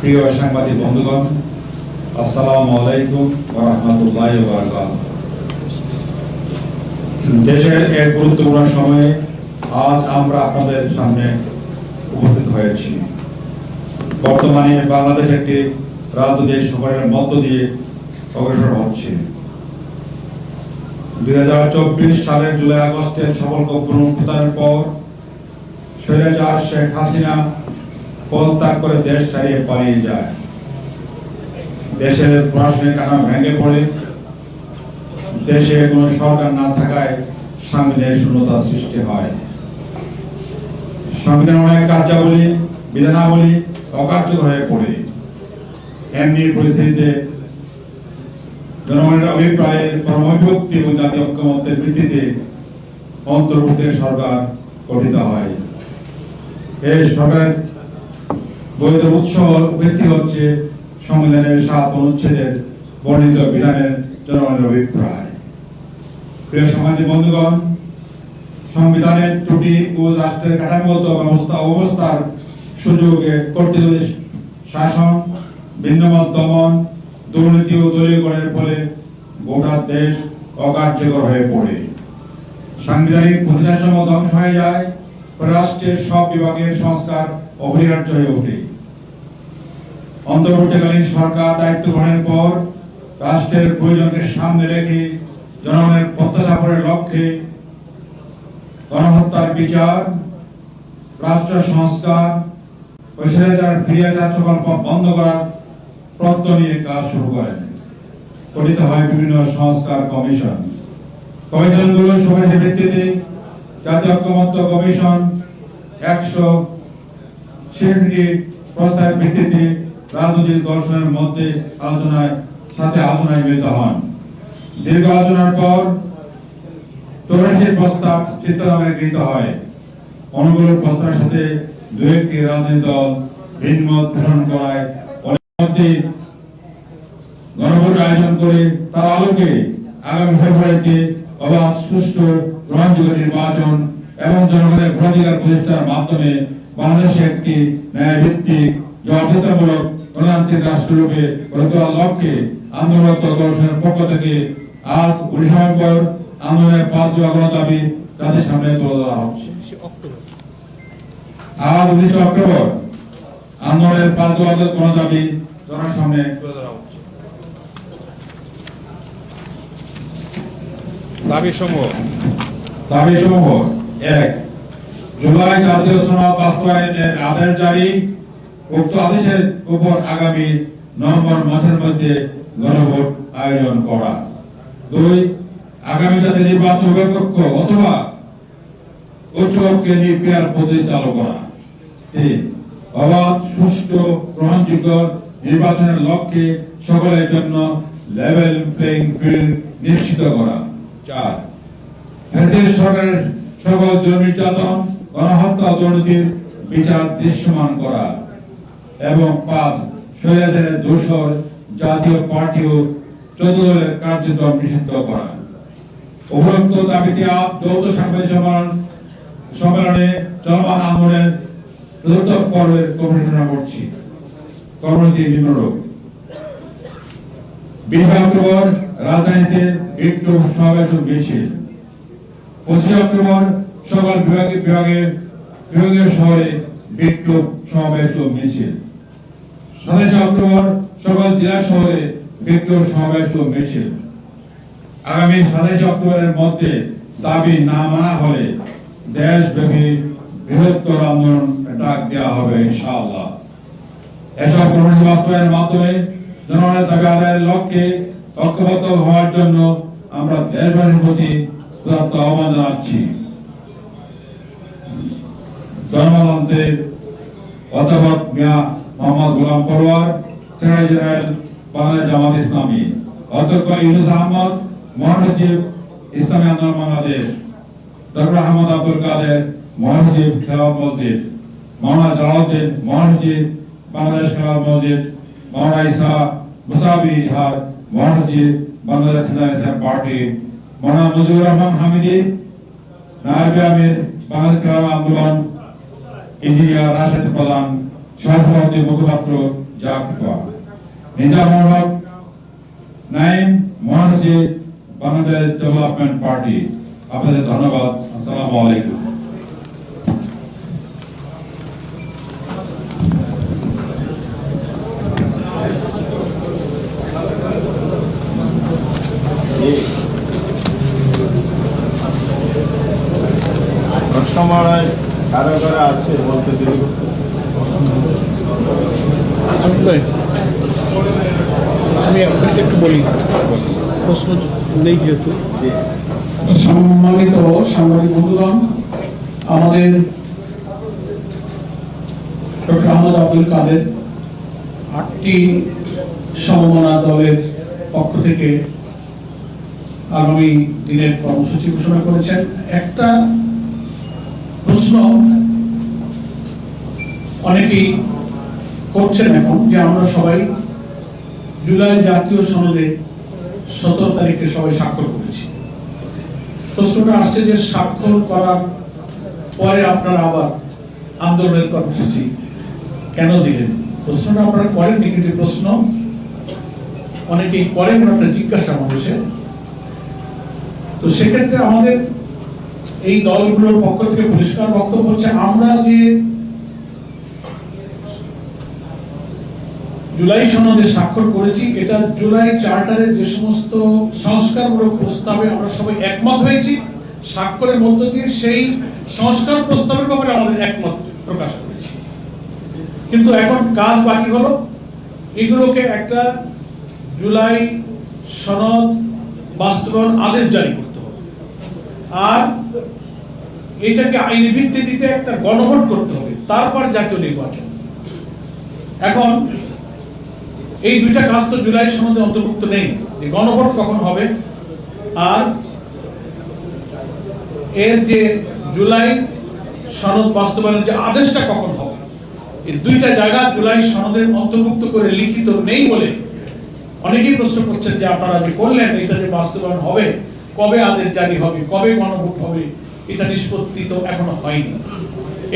প্রিয় সাংবাদিক বন্ধুগণ আলাইকুম রহমতুল্লাহ দেশের এক গুরুত্বপূর্ণ সময়ে আজ আমরা আপনাদের সামনে উপস্থিত হয়েছি। বর্তমানে বাংলাদেশ একটি রাজনৈতিক সংকটের মধ্য দিয়ে অগ্রসর হচ্ছে। দুই হাজার চব্বিশ সালের জুলাই আগস্টের সফল পুনরুত্থানের পর স্বৈরাচার শেখ হাসিনা পদত্যাগ করে দেশ ছাড়িয়ে পালিয়ে যায়। দেশের প্রশাসনিক কাঠামো ভেঙে পড়ে। দেশে কোনো সরকার না থাকায় সাংবিধানিক শূন্যতা সৃষ্টি হয়। সংবিধান অনেক কার্যাবলী, বিধানাবলী অকার্যকর হয়ে পড়ে। এমনি পরিস্থিতিতে জনগণের অভিপ্রায়ের পরমবিভক্তি এবং জাতীয় ঐক্যমত্যের ভিত্তিতে অন্তর্বর্তী সরকার গঠিত হয়। এই হচ্ছে, সংবিধানের বর্ণিত বিধানের অভিপ্রায়। প্রিয় বন্ধুগণ, সংবিধানের ত্রুটি ও রাষ্ট্রের কাঠামোগত ব্যবস্থা অবস্থার সুযোগে কর্তৃত্ব শাসন, ভিন্নমত দমন, দুর্নীতি ও দলীয়করণের ফলে গোটা দেশ অকার্যকর হয়ে পড়ে। সাংবিধানিক প্রতিষ্ঠান ধ্বংস হয়ে যায়। রাষ্ট্রের সব বিভাগের সংস্কার অপরিহার্য হয়ে ওঠে অন্তর্বর্তীকালীন সরকার দায়িত্ব গ্রহণের পর রাষ্ট্রের প্রয়োজনকে সামনে রেখে জনগণের প্রত্যাশা করে লক্ষ্যে গণহত্যার বিচার, রাষ্ট্র সংস্কার ফিরিয়াচার সকল পথ বন্ধ করার প্রত্যয় নিয়ে কাজ শুরু করেন। গঠিত হয় বিভিন্ন সংস্কার কমিশন। কমিশনগুলোর সুপারিশের ভিত্তিতে জাতীয় ঐক্যমত্য কমিশন একশো ছেষট্টি প্রস্তাবের ভিত্তিতে রাজনৈতিক দর্শনের মধ্যে আলোচনায় সাথে আলোচনায় মিলিত হন। দীর্ঘ আলোচনার পর চৌরাশি প্রস্তাব চিত্তভাবে গৃহীত হয়। অনুগুলো প্রস্তাবের সাথে দু একটি রাজনৈতিক দল ভিন্নমত পোষণ করায় মধ্যে গণভোট আয়োজন করে তার আলোকে আগামী ফেব্রুয়ারিতে অবাধ, সুষ্ঠু, গ্রহণযোগ্য নির্বাচন এবং জনগণের ভোটাধিকার প্রতিষ্ঠার মাধ্যমে বাংলাদেশে একটি ন্যায়ভিত্তিক জবাবদিহিতামূলক গণতান্ত্রিক রাষ্ট্ররূপে গড়ে তোলার লক্ষ্যে আন্দোলনরত দর্শনের পক্ষ থেকে আজ উনিশ নভেম্বর আন্দোলনের পাঁচ জোয়া দাবি তাদের সামনে তুলে ধরা হচ্ছে। আজ উনিশে অক্টোবর আন্দোলনের পাঁচ জোয়া দাবি জনের সামনে তুলে ধরা হচ্ছে। দাবি সমূহ দাবি সমূহ এক, জুলাই জাতীয় সনদ বাস্তবায়নের আদেশ জারি। উক্ত আদেশের উপর আগামী নভেম্বর মাসের মধ্যে গণভোট আয়োজন করা। দুই, আগামী জাতীয় নির্বাচন কক্ষ অথবা উৎসবকে নির্বিয়ার পদ্ধতি চালু করা। তিন, অবাধ, সুষ্ঠু, গ্রহণযোগ্য নির্বাচনের লক্ষ্যে সকলের জন্য লেভেল প্লেইং ফিল্ড নিশ্চিত করা। চার সরকারের সকল নির্যাতন গণহত্যা দুর্নীতির বিচার দৃশ্যমান করা এবং পাঁচ স্বৈরাচারের দোষর জাতীয় পার্টি ও চোদ্দ দলের কার্যক্রম নিষিদ্ধ করা। উপরোক্ত দাবিতে যৌথ সাংবাদিক সম্মেলন সম্মেলনে চলমান আন্দোলনের চতুর্থ পর্বের কর্মসূচনা করছি। কর্মসূচি নিম্নরূপ বিশে অক্টোবর রাজধানীতে বিক্ষোভ সমাবেশ মিছিল। পঁচিশে অক্টোবর সকল বিভাগে বিভাগের বিভাগীয় শহরে বিক্ষোভ সমাবেশ ও মিছিল। সাতাশে অক্টোবর সকল জেলা শহরে বিক্ষোভ সমাবেশ ও মিছিল। আগামী সাতাশে অক্টোবরের মধ্যে দাবি না মানা হলে দেশব্যাপী বৃহত্তর আন্দোলন ডাক দেওয়া হবে ইনশাআল্লাহ। এসব কর্মসূচি বাস্তবায়নের মাধ্যমে জনগণের দাবি আদায়ের লক্ষ্যে ঐক্যবদ্ধ হওয়ার জন্য আমরা দেশবাসীর প্রতি উদাত্ত আহ্বান জানাচ্ছি জনগণতন্ত্রের অধ্যাপক মিয়া মোহাম্মদ গোলাম পরোয়ার সেক্রেটারি জেনারেল বাংলাদেশ জামাত ইসলামী। অধ্যক্ষ ইউনুস আহমদ, মহাসচিব ইসলামী আন্দোলন বাংলাদেশ। ডক্টর আহমদ আব্দুল কাদের, মহাসচিব খেলাফ মসজিদ। মাওলানা জালাউদ্দিন মহাসচিব বাংলাদেশ খেলাফ মসজিদ। মাওলানা ইসা মুসাফির ইজহার, মহাসচিব বাংলাদেশ খেলাফ ইসলাম পার্টি। মাওলানা মুজিবুর রহমান হামিদি, নায়েব আমির, বাংলাদেশ আন্দোলন, ইন্ডিয়া রাশিয়াতে প্রধান, সহসভাপতি, মুখপাত্র জাফা নিজামুল হক নাইম মহানদী বাংলাদেশ ডেভেলপমেন্ট পার্টি। আপনাদের ধন্যবাদ। আসসালামু আলাইকুম সময় কারও কারও আছে বলতে দেরি করতে ভাই, আমি আপনাকে একটু বলি, প্রশ্ন নেই যেহেতু। সম্মানিত সাংবাদিক বন্ধুগণ, আমাদের ডক্টর আহমদ আব্দুল কাদের আটটি সমমনা দলের পক্ষ থেকে আগামী দিনের কর্মসূচি ঘোষণা করেছেন। একটা প্রশ্ন অনেকেই করছেন এখন যে আমরা সবাই জুলাই জাতীয় সনদে সতেরো তারিখে সবাই স্বাক্ষর করেছি। প্রশ্নটা আসছে যে স্বাক্ষর করার পরে আপনারা আবার আন্দোলনের কর্মসূচি কেন দিলেন? প্রশ্নটা আপনারা করেন কিন্তু প্রশ্ন। অনেকেই করেন একটা জিজ্ঞাসা মানুষের তো সেক্ষেত্রে আমাদের এই দলগুলোর পক্ষ থেকে পরিষ্কার বক্তব্য হচ্ছে, আমরা যে জুলাই সনদে স্বাক্ষর করেছি। এটা জুলাই চার্টারের যে সমস্ত সংস্কারমূলক প্রস্তাবে আমরা সবাই একমত হয়েছি। স্বাক্ষরের মধ্য দিয়ে সেই সংস্কার প্রস্তাবের ব্যাপারে আমাদের একমত প্রকাশ করেছি। কিন্তু এখন কাজ বাকি হলো। এগুলোকে একটা জুলাই সনদ বাস্তবায়ন আদেশ জারি করতে হবে। আর এটাকে আইনি ভিত্তিতে একটা গণভোট করতে হবে, তারপর জাতীয় নির্বাচন। এখন এই দুইটা কাজ তো জুলাই সনদে অন্তর্ভুক্ত নেই, যে গণভোট কখন হবে, আর এর যে জুলাই সনদ বাস্তবায়নের যে আদেশটা কখন হবে, এই দুইটা জায়গা জুলাই সনদের অন্তর্ভুক্ত করে লিখিত নেই বলে অনেকেই প্রশ্ন করছেন যে আপনারা যে করলেন, এটা যে বাস্তবায়ন হবে, কবে আদেশ জারি হবে, কবে গণভোট হবে, এটা নিষ্পত্তি তো এখনও হয়নি।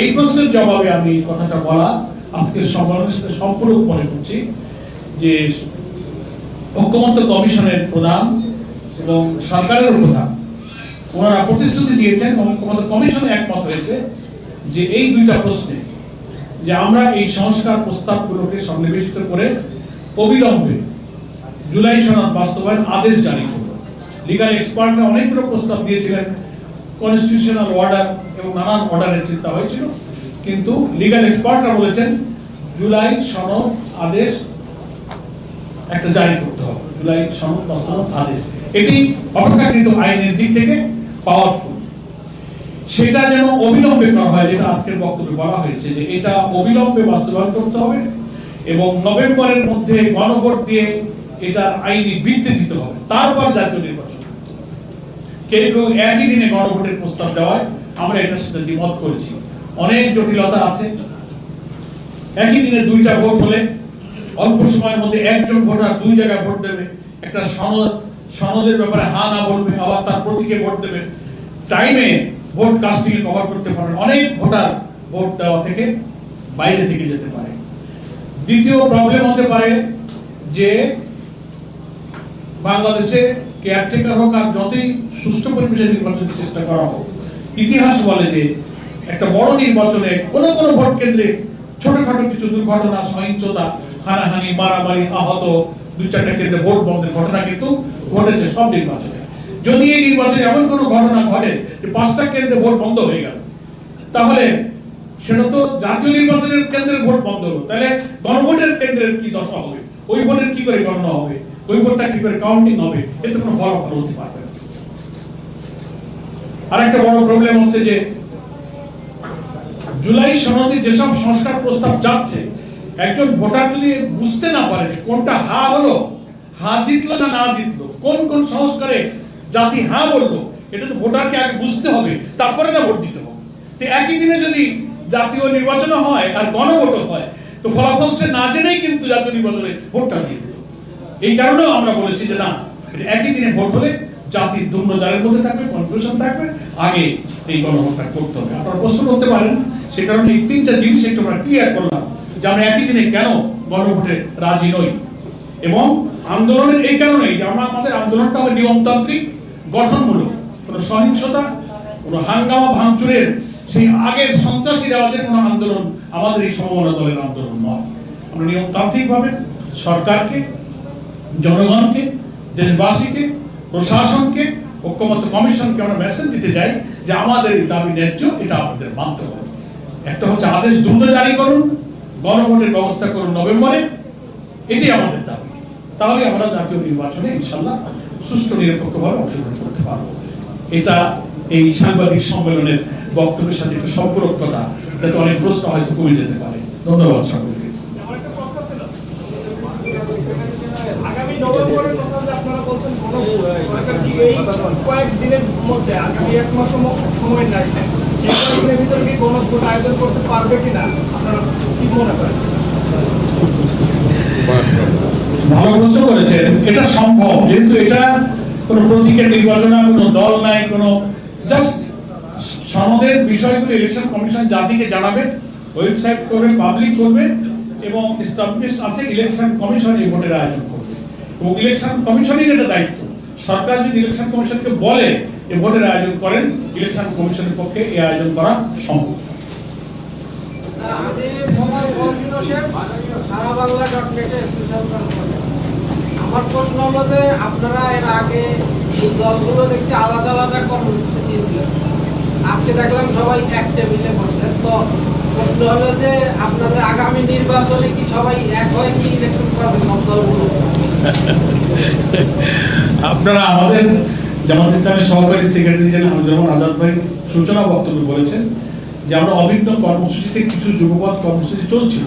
এই প্রশ্নের জবাবে আমি কথাটা বলা আজকের সম্মেলনের সম্পূর্ণ মনে করছি। যে ঐক্যমত্য কমিশনের প্রধান এবং সরকারের প্রধান, ওনারা প্রতিশ্রুতি দিয়েছেন, ঐক্যমত্য কমিশনে একমত হয়েছে যে এই দুইটা প্রশ্নে যে আমরা এই সংস্কার প্রস্তাবগুলোকে সন্নিবেশিত করে অবিলম্বে জুলাই সনদ বাস্তবায়ন আদেশ জারি করব। লিগাল এক্সপার্টরা অনেকগুলো প্রস্তাব দিয়েছিলেন কনস্টিটিউশনাল অর্ডার এবং নানান অর্ডারের চিন্তা হয়েছিল, কিন্তু লিগাল এক্সপার্টরা বলেছেন, জুলাই সনদ আদেশ একটা জারি করতে হবে। জুলাই সনদ আদেশ। এটি অপেক্ষাকৃত আইনের দিক থেকে পাওয়ারফুল সেটা যেন অবিলম্বে করা হয়, যেটা আজকের বক্তব্যে বলা হয়েছে যে এটা অবিলম্বে বাস্তবায়ন করতে হবে এবং নভেম্বরের মধ্যে গণভোট দিয়ে এটা আইনি বৃদ্ধি দিতে হবে। তারপর জাতীয় নির্বাচন করতে হবে। কেউ কেউ একই দিনে গণভোটের প্রস্তাব দেওয়ায় আমরা এটার সাথে দ্বিমত করেছি। অনেক জটিলতা আছে। একই দিনে দুইটা ভোট হলে অল্প সময়ের মধ্যে একজন ভোটার দুই জায়গায় ভোট দেবে। একটা সনদ, সনদের ব্যাপারে হা না বলবে, আবার তার প্রতীকে ভোট দেবে। টাইমে ভোট কাস্টিং কভার করতে পারবে। অনেক ভোটার ভোট দেওয়া থেকে বাইরে থেকে যেতে পারে। দ্বিতীয় প্রবলেম হতে পারে যে বাংলাদেশে কেয়ারটেকার হোক আর যতই সুষ্ঠু পরিবেশে নির্বাচনের চেষ্টা করা হোক, ইতিহাস বলে যে একটা বড় নির্বাচনে কোনো কোনো ভোট কেন্দ্রে ছোটখাটো কিছু দুর্ঘটনা, সহিংসতা হানাহানি মারামারি আহত দুই চারটা কেন্দ্রে ভোট বন্ধের ঘটনা কিন্তু ঘটেছে, সব নির্বাচনে। যদি এই নির্বাচনে এমন কোনো ঘটনা ঘটে যে পাঁচটা কেন্দ্রে ভোট বন্ধ হয়ে গেল, তাহলে সেটা তো জাতীয় নির্বাচনের কেন্দ্রের ভোট বন্ধ হলো। তাহলে গণভোটের কেন্দ্রের কি দশা হবে? ওই ভোটের কি করে গণনা হবে? ওই ভোটটা কি করে কাউন্টিং হবে? এতে কোনো ফলাফল হতে পারবে না। আরেকটা বড় প্রবলেম হচ্ছে যে জুলাই সনদে যেসব সংস্কার প্রস্তাব যাচ্ছে একজন ভোটার যদি বুঝতে না পারে কোনটা হা হলো, হা জিতলো না না জিতলো, কোন কোন সংস্কারে জাতি হা বলল, এটা তো ভোটারকে আগে বুঝতে হবে, তারপরে না ভোট দিতে হবে। তো একই দিনে যদি জাতীয় নির্বাচন হয় আর গণভোট হয়, তো ফলাফল হচ্ছে না জেনেই কিন্তু জাতীয় নির্বাচনে ভোটটা দিয়ে দিল। এই কারণেও আমরা বলেছি যে না একই দিনে ভোট হলে জাতির দুম্ন জালের মধ্যে থাকবে কনফিউশন থাকবে, আগে এই গণভোটটা করতে হবে। আপনারা প্রশ্ন করতে পারেন, সে কারণে এই তিনটা জিনিস একটু আমরা ক্লিয়ার করলাম। যে আমরা একই দিনে কেন গণভোটে রাজি নই? এবং আন্দোলনের এই কারণেই যে আমরা আমাদের আন্দোলনটা হবে নিয়মতান্ত্রিক, গঠনমূলক। কোনো সহিংসতা, কোনো হাঙ্গামা, ভাঙচুরের সেই আগের সন্ত্রাসী রেওয়াজের কোনো আন্দোলন আমাদের এই সমমনা দলের আন্দোলন নয়। আমরা নিয়মতান্ত্রিকভাবে সরকারকে, জনগণকে, দেশবাসীকে, প্রশাসনকে ঐক্যমত্য কমিশনকে আমরা মেসেজ দিতে চাই যে আমাদের দাবি ন্যায্য, এটা আমাদের মানতে হবে। একটা হচ্ছে আদেশ দ্রুত জারি করুন গণভোটের ব্যবস্থা করুন নভেম্বরে, এটাই আমাদের দাবি। তাহলে আমরা জাতীয় নির্বাচনে ইনশাল্লাহ সুষ্ঠু, নিরপেক্ষভাবে অংশগ্রহণ করতে পারব। এটা এই সাংবাদিক সম্মেলনের বক্তব্যের সাথে একটু সম্পর্কতা যাতে অনেক প্রশ্ন হয়তো কমে যেতে পারে। ধন্যবাদ সকলকে। আমার একটা প্রশ্ন ছিল। আগামী নভেম্বরের কথা যে আপনারা বলছেন, কোনো সরকার কি এই কয়েক দিনের মধ্যে, আগামী এক মাস সম- সময় নাই। কয়েকদিনের ভিতরে কি গণভোট আয়োজন করতে পারবে কিনা? ভালো প্রশ্ন করেছেন, এটা সম্ভব, যেহেতু এটা কোনো প্রতীকের নির্বাচন কোনো দল নাই, কোনো জাস্ট সনদের বিষয়গুলো ইলেকশন কমিশন জাতিকে জানাবে ওয়েবসাইট করবে পাবলিক করবে, এবং এস্টাবলিশ আছে ইলেকশন কমিশন এই ভোটের আয়োজন করবে এবং ইলেকশন কমিশনের এটা দায়িত্ব। সরকার যদি ইলেকশন কমিশনকে বলে যে ভোটের আয়োজন করেন ইলেকশন কমিশনের পক্ষে এই আয়োজন করা সম্ভব। আমার প্রশ্ন হলো যে, আপনারা এর আগে এই দলগুলো দেখছি আলাদা আলাদা কর্মসূচি দিয়েছিলেন। আজকে দেখলাম সবাই এক টেবিলে বসলেন। তো প্রশ্ন হলো যে, আপনাদের আগামী নির্বাচনে কি সবাই এক হয়ে কি ইলেকশন করবে সব দলগুলো? আপনারা আমাদের জামাত ইসলামের সহকারী সেক্রেটারি জেনারেল আজাদ ভাই সূচনা বক্তব্য বলেছেন। যে আমরা অভিন্ন কর্মসূচিতে কিছু যুগপৎ কর্মসূচি চলছিল।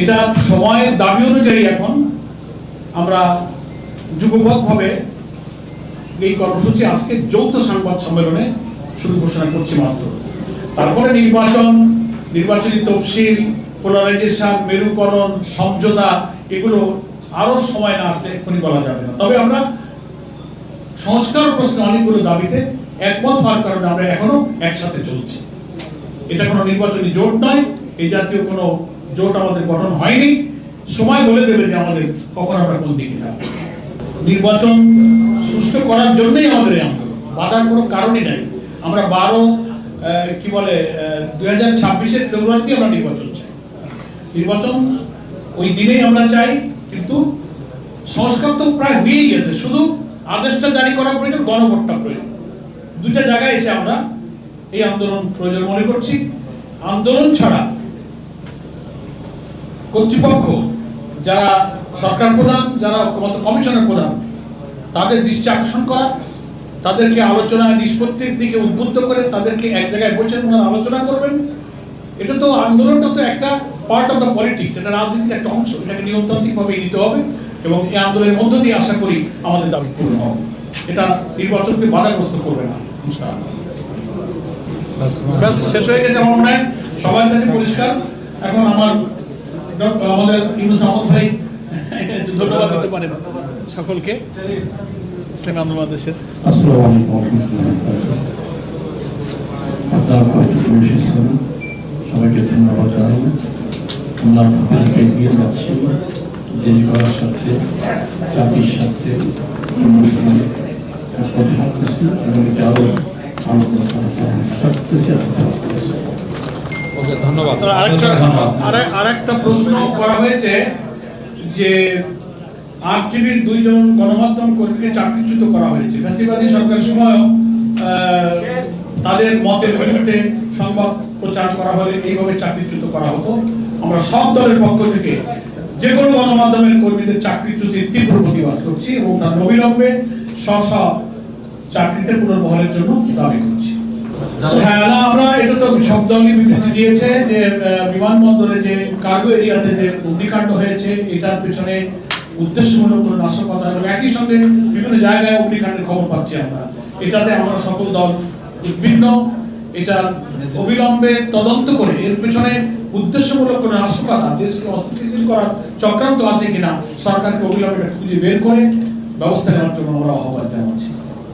এটা সময়ের দাবি অনুযায়ী এখন আমরা যুগপৎভাবে এই কর্মসূচি আজকে যৌথ সংবাদ সম্মেলনে শুরু ঘোষণা করছি মাত্র। তারপরে নির্বাচন, নির্বাচনী তফসিল পোলারাইজেশন মেরুকরণ, সমঝোতা, এগুলো আরও সময় না আসলে এক্ষুনি বলা যাবে না। তবে আমরা সংস্কার প্রশ্নে অনেকগুলো দাবিতে একমত হওয়ার কারণে আমরা এখনও একসাথে চলছি। এটা কোনো নির্বাচনী জোট নয়, এই জাতীয় কোনো জোট আমাদের গঠন হয়নি। সময় বলে দেবে যে আমাদের কখন আমরা কোন দিকে যাব। নির্বাচন সুষ্ঠু করার জন্যই আমাদের এই আন্দোলন। বাধার কোনো কারণই নাই। আমরা বারো কি বলে দুই হাজার ছাব্বিশের ফেব্রুয়ারিতে আমরা নির্বাচন চাই। নির্বাচন ওই দিনেই আমরা চাই, কিন্তু সংস্কার তো প্রায় হয়েই গেছে। শুধু আদেশটা জারি করা প্রয়োজন, গণভোটটা প্রয়োজন। দুইটা জায়গায় এসে আমরা এই আন্দোলন প্রয়োজন মনে করছি। আন্দোলন ছাড়া কর্তৃপক্ষ, যারা সরকার প্রধান, যারা কমিশনের প্রধান, তাদের দৃষ্টি আকর্ষণ করা, তাদেরকে আলোচনা নিষ্পত্তির দিকে উদ্বুদ্ধ করে তাদেরকে এক জায়গায় বসে ওনারা আলোচনা করবেন। এটা তো আন্দোলনটা তো একটা পার্ট অফ দ্য পলিটিক্স এটা রাজনীতির একটা অংশ, এটাকে নিয়মতান্ত্রিকভাবে নিতে হবে এবং এই আন্দোলনের মধ্য দিয়ে আশা করি আমাদের দাবি পূরণ হবে। এটা নির্বাচনকে বাধাগ্রস্ত করবে না, ইনশাআল্লাহ। ব্যাস শেষ হয়ে গেছে আমার মনে সবার কাছে পরিষ্কার। এখন আমার আমাদের ইউনুস আহমদ ভাই ধন্যবাদ দিতে পারেন সকলকে। ইসলামী আন্দোলন দেশের সবাইকে ধন্যবাদ জানাই। আমরা আপনাদেরকে এগিয়ে যাচ্ছি দেশ গড়ার সাথে, জাতির সাথে কথা এবং এটা কথা বলতেছি। আরেকটা প্রশ্ন করা হয়েছে যে আর টিভির দুইজন গণমাধ্যম কর্মীকে চাকরিচ্যুত করা হয়েছে। ফ্যাসিবাদী সরকার সময় তাদের মতের বিরুদ্ধে সংবাদ প্রচার করা হলে এইভাবে চাকরিচ্যুত করা হতো। আমরা সব দলের পক্ষ থেকে যে কোনো গণমাধ্যমের কর্মীদের চাকরিচ্যুতির তীব্র প্রতিবাদ করছি এবং তার অবিলম্বে স্ব চাকরিতে পুনর্বহালের জন্য দাবি করছি। হ্যাঁ না আমরা এটা তো সব বিবৃতি দিয়েছে যে বিমানবন্দরে যে কার্গো এরিয়াতে যে অগ্নিকাণ্ড হয়েছে এটার পেছনে উদ্দেশ্যমূলক কোনো নাশকতা এবং একই সঙ্গে বিভিন্ন জায়গায় অগ্নিকাণ্ডের খবর পাচ্ছি আমরা। এটাতে আমরা সকল দল উদ্বিগ্ন। এটা অবিলম্বে তদন্ত করে এর পেছনে উদ্দেশ্যমূলক কোনো নাশকতা দেশকে অস্থিতিশীল করার চক্রান্ত আছে কিনা সরকারকে অবিলম্বে খুঁজে বের করে ব্যবস্থা নেওয়ার জন্য আমরা আহ্বান জানাচ্ছি।